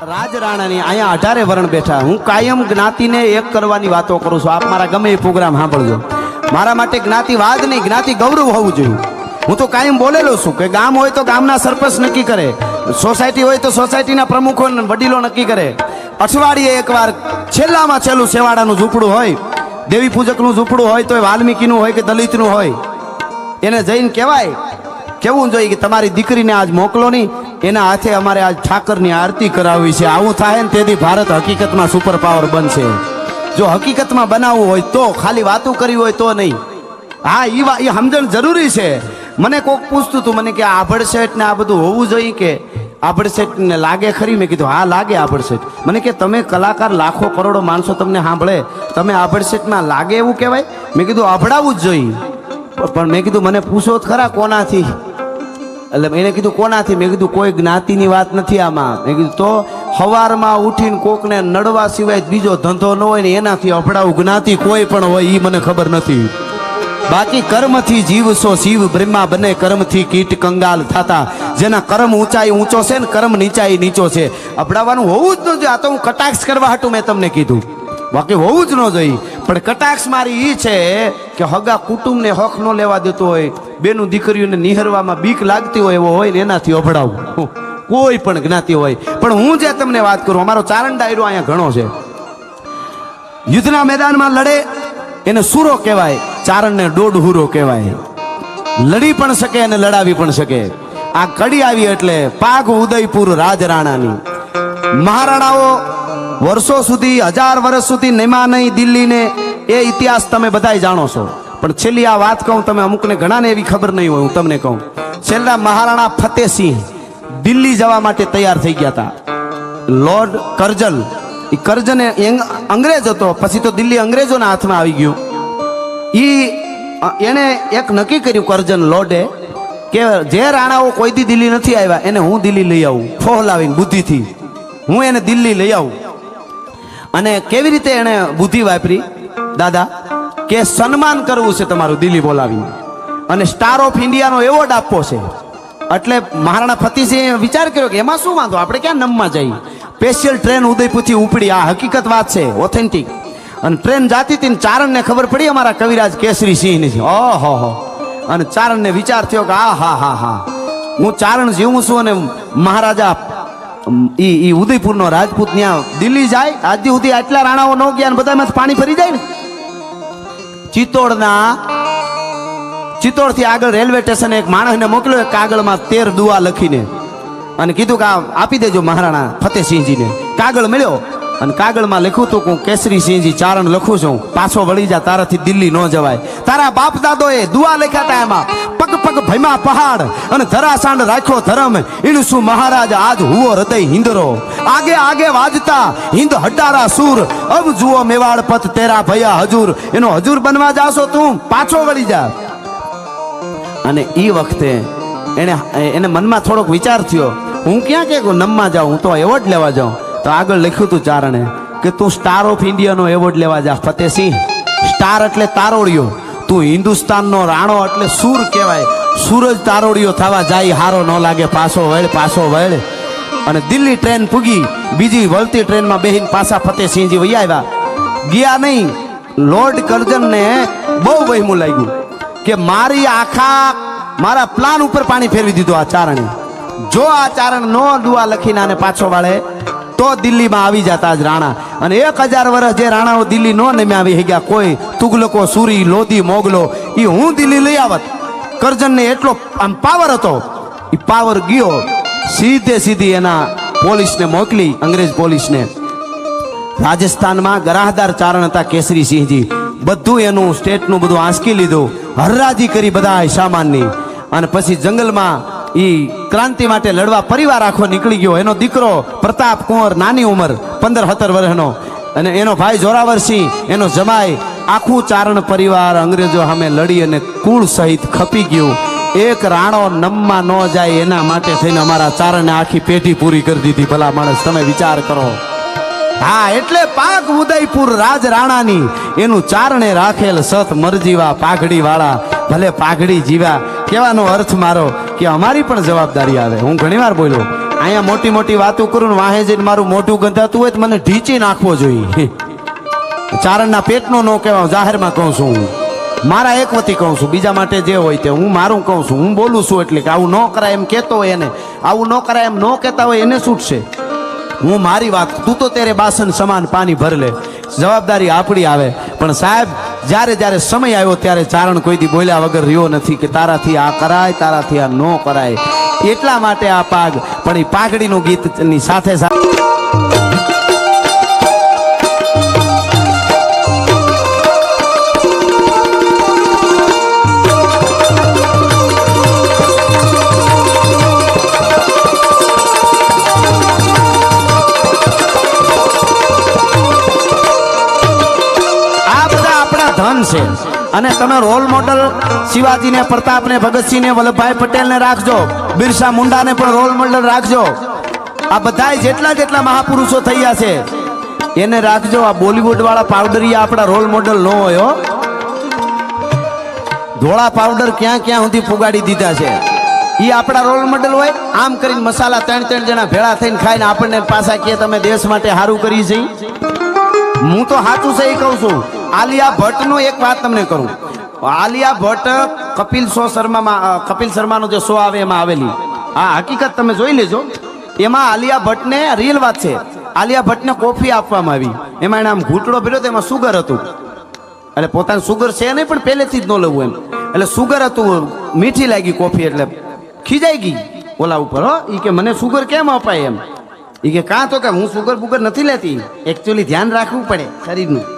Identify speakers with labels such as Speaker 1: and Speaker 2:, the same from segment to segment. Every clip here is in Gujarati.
Speaker 1: રાજરાણાની અહીંયા અઢારે વરણ બેઠા. હું કાયમ જ્ઞાતિને એક કરવાની વાતો કરું છું. આપ મારા ગમે એ પ્રોગ્રામ સાંભળજો. મારા માટે જ્ઞાતિવાદ નહીં, જ્ઞાતિ ગૌરવ હોવું જોઈએ. હું તો કાયમ બોલેલો છું કે ગામ હોય તો ગામના સરપંચ નક્કી કરે. સોસાયટી હોય તો સોસાયટીના પ્રમુખો વડીલો નક્કી કરે. અઠવાડિયે એકવાર છેલ્લામાં છેલ્લું સેવાડાનું ઝૂંપડું હોય, દેવી પૂજકનું ઝૂંપડું હોય તો એ વાલ્મીકીનું હોય કે દલિતનું હોય. એને જઈને કહેવાય, કેવું જોઈએ કે તમારી દીકરીને આજ મોકલો નહીં? એના હાથે અમારે આજ ઠાકરની આરતી કરાવવી છે. આવું થાય ને તેથી ભારત હકીકતમાં સુપર પાવર બનશે. જો હકીકતમાં બનાવવું હોય તો, ખાલી વાતો કરવી હોય તો નહીં. હા એ વા એ સમજણ જરૂરી છે. મને કોક પૂછતું હતું, મને કે આભડસેટ ને આ બધું હોવું જોઈએ કે? આભડસેટ ને લાગે ખરી? મેં કીધું, હા, લાગે આભડસેટ મને કે, તમે કલાકાર લાખો કરોડો માણસો તમને સાંભળે. તમે આભડસેટમાં લાગે એવું કહેવાય? મેં કીધું આભડાવવું જ જોઈએ. પણ મેં કીધું, મને પૂછો ખરા કોનાથી? એટલે એને કીધું, કોનાથી? મેં કીધું, કોઈ જ્ઞાતિની વાત નથી આમાં. મેં કીધું, તો સવારમાં ઉઠીને કોકને નડવા સિવાય બીજો ધંધો ન હોય ને એનાથી અફડાવું જ્ઞાતિ કોઈ પણ હોય એ મને ખબર નથી. બાકી કર્મથી જીવ સો શિવ બ્રહ્મા બને કર્મથી કીટ કંગાલ થતા. જેના કર્મ ઊંચાઈ ઊંચો છે ને કર્મ નીચાઈ નીચો છે. અફડાવાનું હોવું જ ન જોઈએ. આ તો હું કટાક્ષ કરવા હાટું મેં તમને કીધું. બાકી હોવું જ ન જોઈએ. પણ કટાક્ષ મારી એ છે કે હગા કુટુંબને હક ન લેવા દેતો હોય. બેનું દીકરીઓને નિહરવામાં બીક લાગતી હોય એવો હોય ને એનાથી અભડાવું. કોઈ પણ જ્ઞાતિ હોય. પણ હું જે તમને વાત કરું, અમારો ચારણ ડાયરો અહીંયા ઘણો છે. યુદ્ધના મેદાનમાં લડે, એને સુરો કહેવાય, ચારણને દોઢ હુરો કહેવાય. લડી પણ શકે અને લડાવી પણ શકે. આ કડી આવી એટલે પાગ ઉદયપુર રાજરાણાની. મહારાણાઓ વર્ષો સુધી, હજાર વર્ષ સુધી નિમા નહીં દિલ્હીને, એ ઇતિહાસ તમે બધાય જાણો છો. પણ છેલ્લી આ વાત કહું, તમે અમુકને ઘણાને એવી ખબર નહીં હોય, હું તમને કહું. છેલ્લા મહારાણા ફતેહસિંહ દિલ્હી જવા માટે તૈયાર થઈ ગયા હતા. લોર્ડ કરજલ. એ કરજન એ અંગ્રેજ હતો, પછી તો દિલ્હી અંગ્રેજોના હાથમાં આવી ગયું. એ એણે એક નક્કી કર્યું કરજન લોર્ડે, કે જે રાણાઓ કોઈથી દિલ્હી નથી આવ્યા, એને હું દિલ્હી લઈ આવું, ફોહલાવીને બુદ્ધિથી. હું એને દિલ્હી લઈ આવું. અને કેવી રીતે એણે બુદ્ધિ વાપરી? દાદા કે સન્માન કરવું છે તમારું દિલ્હી બોલાવીને. અને સ્ટાર ઓફ ઇન્ડિયાનો એવોર્ડ આપવો છે. એટલે મહારાણા ફતિસિંહે વિચાર કર્યો કે એમાં શું વાંધો? આપણે ક્યાં નમમાં જઈએ? સ્પેશિયલ ટ્રેન ઉદયપુરથી ઉપડી. આ હકીકત વાત છે ઓથેન્ટિક અને ટ્રેન જાતી હતી ચારણને ખબર પડી અમારા કવિરાજ કેસરી સિંહની. ઓહો, હો. અને ચારણને વિચાર થયો કે આ, હા હા હા. હું ચારણ જીવું છું અને મહારાજા ઈ ઈ ઉદયપુરનો રાજપૂત ત્યાં દિલ્હી જાય. આજ સુધી આટલા રાણાઓ ન ગયા અને બધામાં પાણી ફરી જાય ને? ચિત્તોડના ચિત્તોડથી આગળ રેલવે સ્ટેશને એક માણસને મોકલ્યો કાગળમાં તેર દુઆ લખીને. અને કીધું કે આપી દેજો મહારાણા ફતેહસિંહજીને કાગળ મળ્યો. અને કાગળમાં લખ્યું હતું કે હું કેસરી સિંહજી ચારણ લખું છું. પાછો વળી જા, તારાથી દિલ્હી ન જવાય. તારા બાપ દાદોએ દુઆ લખ્યા હતા એમાં. પગ પગ ભયમાં પહાડ અને ધરાસાંડ રાખ્યો ધરમ. એનું શું મહારાજ આજ હુઓ હૃદય હિંદરો. આગે આગે વાજતા હિંદ હટારા સૂર. અબ જુઓ મેવાડ પથ તેરા ભયા હજુર. એનો હજુર બનવા જાશો તું. પાછો વળી જા. અને એ વખતે એને એને મનમાં થોડોક વિચાર થયો. હું ક્યાં કે નમમાં જાઉં? હું તો એવોર્ડ લેવા જાઉં. તો આગળ લખ્યું તું ચારણે કે તું સ્ટાર ઓફ ઇન્ડિયાનો એવોર્ડ લેવા જા ફતેહસિંહ સ્ટાર એટલે તારોડિયો તું હિન્દુસ્તાનનો રાણો એટલે સૂર કહેવાય. સૂરજ તારોડિયો થવા જાય, હારો ન લાગે, પાછો વળ પાછો વળ. અને દિલ્હી ટ્રેન પૂગી, બીજી વળતી ટ્રેનમાં બેહીને પાછા ફતેસિંહજી વહી આવ્યા. ગયા નહીં. લોર્ડ કરજનને બહુ વહેમું લાગ્યું કે મારી આખા, મારા પ્લાન ઉપર પાણી ફેરવી દીધું આ ચારણે. જો આ ચારણ નો દુઆ લખીને આને પાછો વાળે તો દિલ્હીમાં આવી જતા જ રાણા. અને એક હજાર વર્ષ જે રાણાઓ દિલ્હી નો નમે આવી ગયા, કોઈ તુગલકો, સુરી, લોધી, મોગલો એ હું દિલ્હી લઈ આવત. કરજનને એટલો આમ પાવર હતો. એ પાવર ગયો. સીધે સીધી એના પોલીસને મોકલી, અંગ્રેજ પોલીસને. રાજસ્થાનમાં ગરાહદાર ચારણ હતા કેસરી સિંહજી બધું એનું સ્ટેટનું બધું આંસકી લીધું. હરરાજી કરી બધા સામાનની. અને પછી જંગલમાં ઈ ક્રાંતિ માટે લડવા પરિવાર આખો નીકળી ગયો. એનો દીકરો પ્રતાપ કુંવર નાની ઉંમર, પંદર સત્તર વર્ષનો. અને એનો ભાઈ જોરાવરસિંહ એનો જમાઈ આખું ચારણ પરિવાર અંગ્રેજો સામે લડી અને કુળ સહિત ખપી ગયું. એક રાણો નમમાં ન જાય એના માટે થઈને અમારા ચારણે આખી પેઢી પૂરી કરી દીધી. ભલા માણસ, તમે વિચાર કરો. હા, એટલે પાક ઉદયપુર રાજ રાણાની એનું ચારણે રાખેલ સત મરજીવા પાઘડી વાળા ભલે પાઘડી જીવા, કહેવાનો અર્થ મારો કે અમારી પણ જવાબદારી આવે. હું ઘણીવાર બોલ્યો અહીંયા મોટી મોટી વાતો કરું ને વાહે જઈને મારું મોઢું ગંધાતું હોય તો મને ઢીંચી નાખવો જોઈએ. ચારણના પેટનો ન કહેવાય જાહેરમાં કહું છું હું. મારા એક વતી કહું છું, બીજા માટે જે હોય તે હું મારું કહું છું. હું બોલું છું એટલે કે આવું ન કરાય એમ કહેતો હોય એને. આવું ન કરાય એમ ન કહેતા હોય એને છૂટશે. હું મારી વાત, તું તો તેરે બાસન સમાન પાણી ભર લે. જવાબદારી આપણી આવે. પણ સાહેબ જ્યારે જ્યારે સમય આવ્યો ત્યારે ચારણ કોઈથી બોલ્યા વગર રહ્યો નથી કે તારાથી આ કરાય, તારાથી આ ન કરાય. એટલા માટે આ પાગ, પણ એ પાઘડીનું ગીતની સાથે સાથે છે. અને તમે રોલ મોડલ શિવાજીને, પ્રતાપને, ભગતસિંહને, વલ્લભભાઈ પટેલને રાખજો. બિરસા મુંડાને પણ રોલ મોડલ રાખજો. આ બધાય જેટલા જેટલા મહાપુરુષો થયા છે, એને રાખજો. આ બોલિવૂડવાળા પાવડરિયા આપણા રોલ મોડલ ન હોય ધોળા પાવડર ક્યાં ક્યાં સુધી પુગાડી દીધા છે. એ આપણા રોલ મોડલ હોય. આમ કરીને મસાલા ત્રણ ત્રણ જણા ભેળા થઈને ખાઈને આપણને પાછા કે તમે દેશ માટે સારું કરી છે. હું તો સાચું છે એ કહું છું. આલિયા ભટ્ટનો એક વાત તમને કરું. આલિયા ભટ્ટ કપિલ શો શર્મામાં કપિલ શર્માનો જે શો આવે એમાં આવેલી. આ હકીકત તમે જોઈ લેજો. એમાં આલિયા ભટ્ટને રીલ વાત છે. આલિયા ભટ્ટને કોફી આપવામાં આવી. એમાં એને આમ ઘૂંટડો ભર્યો તો એમાં સુગર હતું. એટલે પોતાનું સુગર છે નહીં, પણ પહેલેથી જ ન લેવું એમ. એટલે સુગર હતું, મીઠી લાગી કોફી એટલે ખીજાઈ ગઈ ઓલા ઉપર, હો. ઈ કે મને સુગર કેમ અપાય એમ. ઈ કે કાં તો કે હું સુગર બુગર નથી લેતી. એકચ્યુઅલી ધ્યાન રાખવું પડે શરીરનું.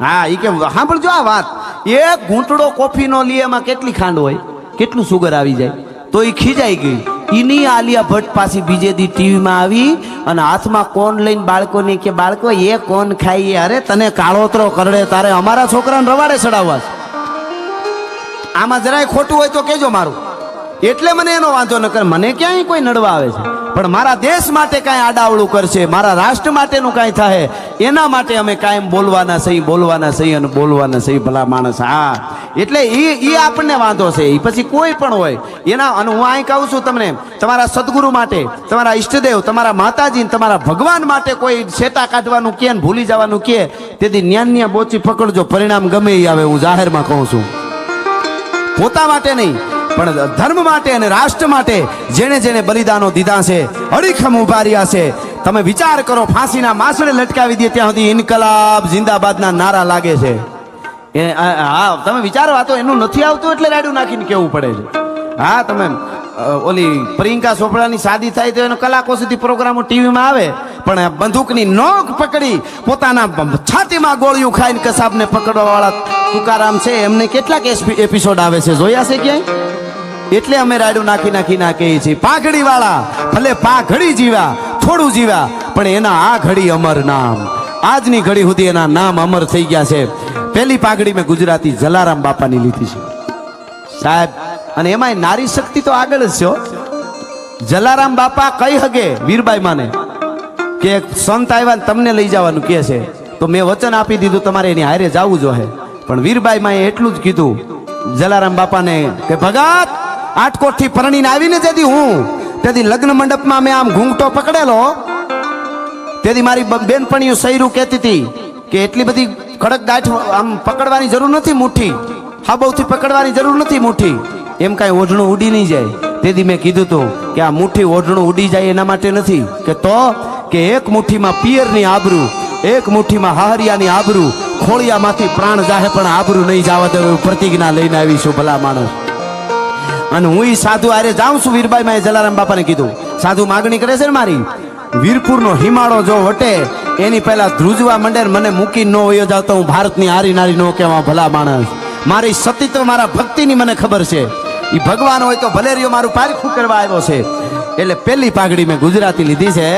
Speaker 1: હા એ કેમ સાંભળજો આ વાત. એક ઘૂંટડો કોફીનો લે, એમાં કેટલી ખાંડ હોય? કેટલું સુગર આવી જાય? તો એ ખીજાઈ ગઈ. એની આલિયા ભટ્ટ પાછી બીજે દી ટીવીમાં આવી અને હાથમાં કોન લઈને બાળકોને કે, બાળકો, એ કોન ખાઈ અરે, તને કાળોતરો કરડે તારે. અમારા છોકરાને રવાડે ચડાવવા. આમાં જરાય ખોટું હોય તો કેજો મારું. એટલે મને એનો વાંધો ન કરે. મને ક્યાંય કોઈ નડવા આવે છે? પણ મારા દેશ માટે કાંઈ આડાવડું કરશે, મારા રાષ્ટ્ર માટેનું કાંઈ થાય એના માટે અમે કાયમ બોલવાના સહી બોલવાના સહી અને બોલવાના સહી ભલા માણસ. હા, એટલે એ એ આપણને વાંધો છે. એ પછી કોઈ પણ હોય. એના, અને હું અહીં કહું છું તમને, તમારા સદગુરુ માટે, તમારા ઈષ્ટદેવ, તમારા માતાજી તમારા ભગવાન માટે કોઈ છેટા કાઢવાનું કે ભૂલી જવાનું કે, તેથી જ્ઞાનની બોચી પકડજો. પરિણામ ગમે એ આવે, હું જાહેરમાં કહું છું. પોતા માટે નહીં પણ ધર્મ માટે અને રાષ્ટ્ર માટે જેણે જેણે બલિદાનો દીધા છે, અડીખમ ઊભા રહ્યા છે. તમે વિચાર કરો, ફાંસીના માસડે લટકાવી દે ત્યાં સુધી ઇન્કલાબ જિંદાબાદના નારા લાગે છે. એ હા તમે વિચારો, આ તો એનું નથી આવતું એટલે રાડું નાખીને કેવું પડે છે. હા, તમે ઓલી પ્રિયંકા ચોપડાની શાદી થાય તો એનો કલાકો સુધી પ્રોગ્રામો ટીવીમાં આવે, પણ બંદૂકની નોક પકડી, પોતાના છાતીમાં ગોળીઓ ખાઈને કસાબને પકડવા વાળા તુકારામ છે. એમને કેટલાક એપિસોડ આવે છે. જોયા છે ક્યાંય? એટલે અમે રાડું નાખી નાખી ના કહીએ છીએ. પાઘડી વાળા ભલે પાઘડી જીવ્યા થોડું જીવ્યા પણ એના આ ઘડી અમર નામ. આજની ઘડી સુધી એના નામ અમર થઈ ગયા છે. પહેલી પાઘડી મેં ગુજરાતી જલારામ બાપાની લીધી છે. સાહેબ, અને એમાંય નારી શક્તિ તો આગળ જ છે જલારામ બાપા કઈ હગે? વીરબાઈ માને. કે સંત આવ્યા તમને લઈ જવાનું કે છે. તો મેં વચન આપી દીધું, તમારે એની હારે જવું જોઈએ પણ વીરબાઈ માએ એટલું જ કીધું. જલારામ બાપાને કે ભગત આટકોટથી પરણીને આવીને તેથી હું તેથી લગ્ન મંડપમાં મેં આમ ઘૂંઘટો પકડેલો. તેથી મારી બેનપણીઓ સૈરું કહેતી હતી કે એટલી બધી કડક ગાંઠ આમ પકડવાની જરૂર નથી મુઠ્ઠી. હાબવથી પકડવાની જરૂર નથી મુઠ્ઠી. એમ કાંઈ ઓઢણું ઉડી નહીં જાય. તેથી મેં કીધું હતું કે આ મુઠ્ઠી ઓઢણું ઉડી જાય એના માટે નથી. કે તો કે એક મુઠ્ઠીમાં પિયરની આબરૂ, એક મુઠ્ઠીમાં હાહરિયાની આબરૂ, ખોળિયામાંથી પ્રાણ જાહે પણ આબરૂ નહીં જવા દે એવું પ્રતિજ્ઞા લઈને આવીશું ભલા માણસ. અને હું એ સાધુ આરે જાઉં છું વીરબાઈ માં જલારામ બાપાને કીધું. સાધુ માગણી કરે છે ને મારી? વીરપુરનો હિમાળો જો વટે, એની પહેલા ધ્રુજવા મંડે મને મૂકી ન વયો જાતો હું ભારતની હારી નારી નો કહેવા ભલા માણસ. મારી સતીત્વ મારા ભક્તિની મને ખબર છે. એ ભગવાન હોય તો ભલેરિયો મારું પારખું કરવા આવ્યો છે. એટલે પેલી પાઘડી મેં ગુજરાતી લીધી છે.